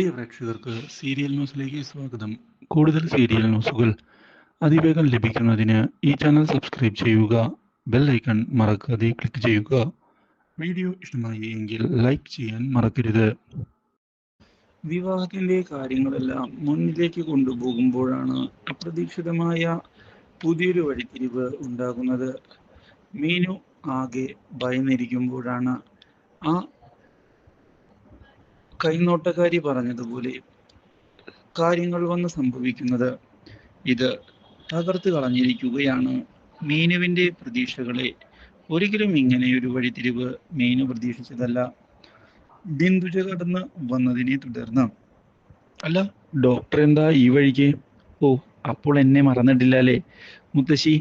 പ്രിയ പ്രേക്ഷകർക്ക് സീരിയൽ ന്യൂസിലേക്ക് സ്വാഗതം. കൂടുതൽ സീരിയൽ ന്യൂസുകൾ അതിവേഗം ലഭിക്കുന്നതിന് ഈ ചാനൽ സബ്സ്ക്രൈബ് ചെയ്യുക ബെൽ ഐക്കൺ മറക്കാതെ ക്ലിക്ക് ചെയ്യുക. വീഡിയോ ഇഷ്ടമായി എങ്കിൽ ലൈക്ക് ചെയ്യാൻ മറക്കരുത്. വിവാഹത്തിന്റെ കാര്യങ്ങളെല്ലാം മുന്നിലേക്ക് കൊണ്ടുപോകുമ്പോഴാണ് അപ്രതീക്ഷിതമായ പുതിയൊരു വഴിത്തിരിവ് ഉണ്ടാകുന്നത്. മീനു ആകെ ഭയന്നിരിക്കുമ്പോഴാണ് ആ കൈനോട്ടക്കാരി പറഞ്ഞതുപോലെ കാര്യങ്ങൾ വന്ന് സംഭവിക്കുന്നത് ഇത് തകർത്ത് കളഞ്ഞിരിക്കുകയാണ്. മീനുവിന്റെ പ്രതീക്ഷകളെ ഒരിക്കലും ഇങ്ങനെ ഒരു വഴിത്തിരിവ് മീനു പ്രതീക്ഷിച്ചതല്ല. ബിന്ദുജ കടന്ന് വന്നതിനെ തുടർന്ന് അല്ല ഡോക്ടർ എന്താ ഈ വഴിക്ക്? ഓ അപ്പോൾ എന്നെ മറന്നിട്ടില്ല അല്ലേ? മുത്തശ്ശി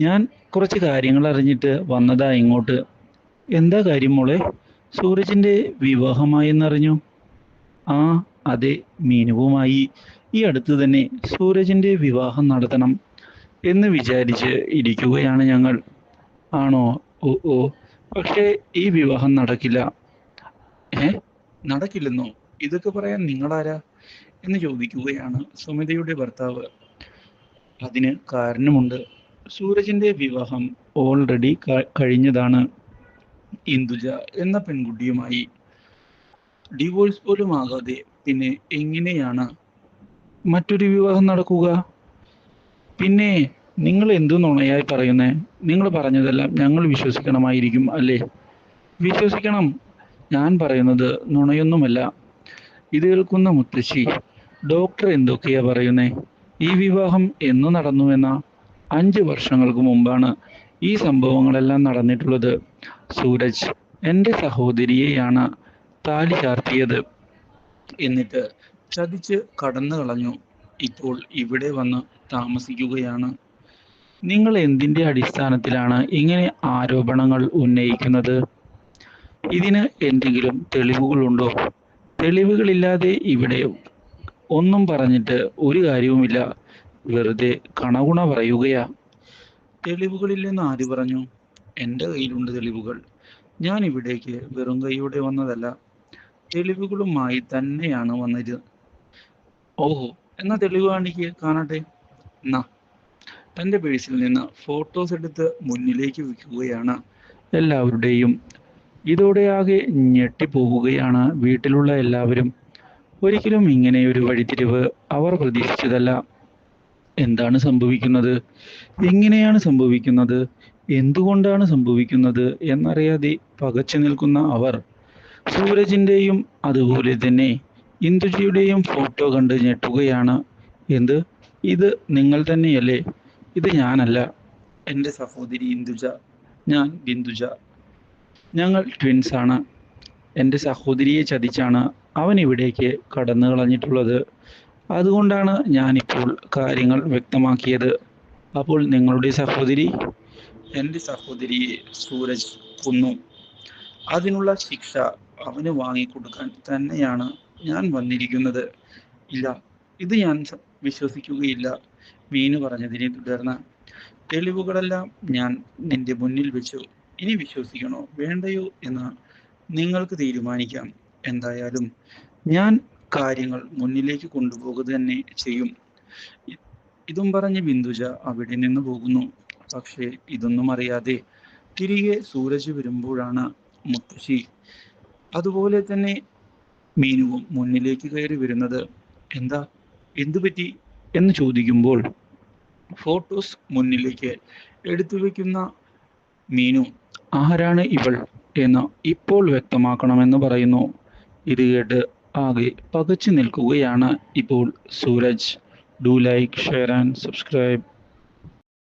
ഞാൻ കുറച്ച് കാര്യങ്ങൾ അറിഞ്ഞിട്ട് വന്നതാ ഇങ്ങോട്ട്. എന്താ കാര്യം മോളെ? സൂരജിന്റെ വിവാഹമായെന്നറിഞ്ഞു. ആ അതെ മീനുവുമായി. ഈ അടുത്ത് തന്നെ സൂരജിന്റെ വിവാഹം നടത്തണം എന്ന് വിചാരിച്ച് ഇരിക്കുകയാണ് ഞങ്ങൾ. ആണോ? ഓ ഓ. പക്ഷേ ഈ വിവാഹം നടക്കില്ല. ഏ? നടക്കില്ലെന്നോ? ഇതൊക്കെ പറയാൻ നിങ്ങളാരാ? എന്ന് ചോദിക്കുകയാണ് സുമിതയുടെ ഭർത്താവ്. അതിന് കാരണമുണ്ട്. സൂരജിന്റെ വിവാഹം ഓൾറെഡി കഴിഞ്ഞതാണ്. ഇന്ദുജ എന്ന പെൺകുട്ടിയുമായി ഡിവോഴ്സ് പോലും ആകാതെ പിന്നെ എങ്ങനെയാണ് മറ്റൊരു വിവാഹം നടക്കുക? പിന്നെ നിങ്ങൾ എന്തു നുണയായി പറയുന്നേ? നിങ്ങൾ പറഞ്ഞതെല്ലാം ഞങ്ങൾ വിശ്വസിക്കണമായിരിക്കും അല്ലേ? വിശ്വസിക്കണം. ഞാൻ പറയുന്നത് നുണയൊന്നുമല്ല. ഇത് കേൾക്കുന്ന മുത്തശ്ശി ഡോക്ടർ എന്തൊക്കെയാ പറയുന്നേ? ഈ വിവാഹം എന്നു നടന്നുവെന്ന അഞ്ച് വർഷങ്ങൾക്ക് മുമ്പാണ് ഈ സംഭവങ്ങളെല്ലാം നടന്നിട്ടുള്ളത് സൂരജ് എന്റെ സഹോദരിയെയാണ് താലി ചാർത്തിയത്. എന്നിട്ട് ചതിച്ച് കടന്നു കളഞ്ഞു. ഇപ്പോൾ ഇവിടെ വന്ന് താമസിക്കുകയാണ്. നിങ്ങൾ എന്തിന്റെ അടിസ്ഥാനത്തിലാണ് ഇങ്ങനെ ആരോപണങ്ങൾ ഉന്നയിക്കുന്നത്? ഇതിന് എന്തെങ്കിലും തെളിവുകളുണ്ടോ? തെളിവുകളില്ലാതെ ഇവിടെ ഒന്നും പറഞ്ഞിട്ട് ഒരു കാര്യവുമില്ല. വെറുതെ കണകുണ പറയുകയാ. തെളിവുകളില്ലെന്ന് ആര് പറഞ്ഞു? എന്റെ കയ്യിലുണ്ട് തെളിവുകൾ. ഞാൻ ഇവിടേക്ക് വെറും കൈയോടെ വന്നതല്ല. തെളിവുകളുമായി തന്നെയാണ് വന്നത്. ഓഹോ എന്നാ തെളിവ് കാണിക്ക് കാണട്ടെ. എന്നാ തന്റെ പേഴ്സിൽ നിന്ന് ഫോട്ടോസ് എടുത്ത് മുന്നിലേക്ക് വയ്ക്കുകയാണ് എല്ലാവരുടെയും. ഇതോടെ ആകെ ഞെട്ടിപ്പോവുകയാണ് വീട്ടിലുള്ള എല്ലാവരും. ഒരിക്കലും ഇങ്ങനെ ഒരു വഴിത്തിരിവ് അവർ പ്രതീക്ഷിച്ചതല്ല. എന്താണ് സംഭവിക്കുന്നത്? എങ്ങനെയാണ് സംഭവിക്കുന്നത്? എന്തുകൊണ്ടാണ് സംഭവിക്കുന്നത്? എന്നറിയാതെ പകച്ചു നിൽക്കുന്ന അവർ സൂരജിന്റെയും അതുപോലെ തന്നെ ഇന്ദുജിയുടെയും ഫോട്ടോ കണ്ട് ഞെട്ടുകയാണ്. എന്ത്? ഇത് നിങ്ങൾ തന്നെയല്ലേ? ഇത് ഞാനല്ല. എന്റെ സഹോദരി ഇന്ദുജ. ഞാൻ ബിന്ദുജ. ഞങ്ങൾ ട്വിൻസ് ആണ്. എന്റെ സഹോദരിയെ ചതിച്ചാണ് അവൻ ഇവിടേക്ക് കടന്നു കളഞ്ഞിട്ടുള്ളത് അതുകൊണ്ടാണ് ഞാനിപ്പോൾ കാര്യങ്ങൾ വ്യക്തമാക്കിയത്. അപ്പോൾ നിങ്ങളുടെ സഹോദരി എന്റെ സഹോദരിയെ സൂരജ് കൊന്നു. അതിനുള്ള ശിക്ഷ അവന് വാങ്ങിക്കൊടുക്കാൻ തന്നെയാണ് ഞാൻ വന്നിരിക്കുന്നത്. ഇല്ല ഇത് ഞാൻ വിശ്വസിക്കുകയില്ല. മീനു പറഞ്ഞതിനെ തുടർന്ന് തെളിവുകളെല്ലാം ഞാൻ നിന്റെ മുന്നിൽ വെച്ചു. ഇനി വിശ്വസിക്കണോ വേണ്ടയോ എന്ന് നിങ്ങൾക്ക് തീരുമാനിക്കാം. എന്തായാലും ഞാൻ കാര്യങ്ങൾ മുന്നിലേക്ക് കൊണ്ടുപോകുക തന്നെ ചെയ്യും. ഇതും പറഞ്ഞ് ബിന്ദുജ അവിടെ നിന്ന് പോകുന്നു. പക്ഷേ ഇതൊന്നും അറിയാതെ തിരികെ സൂരജ് വരുമ്പോഴാണ് മുത്തശ്ശി അതുപോലെ തന്നെ മീനുവും മുന്നിലേക്ക് കയറി വരുന്നത്. എന്താ എന്തു പറ്റി എന്ന് ചോദിക്കുമ്പോൾ ഫോട്ടോസ് മുന്നിലേക്ക് എടുത്തു വെക്കുന്ന മീനു ആരാണ് ഇവൾ? എന്ന് ഇപ്പോൾ വ്യക്തമാക്കണമെന്ന് പറയുന്നു. ഇത് കേട്ട് ആകെ പകച്ചു നിൽക്കുകയാണ് ഇപ്പോൾ Sooraj. Do like share and subscribe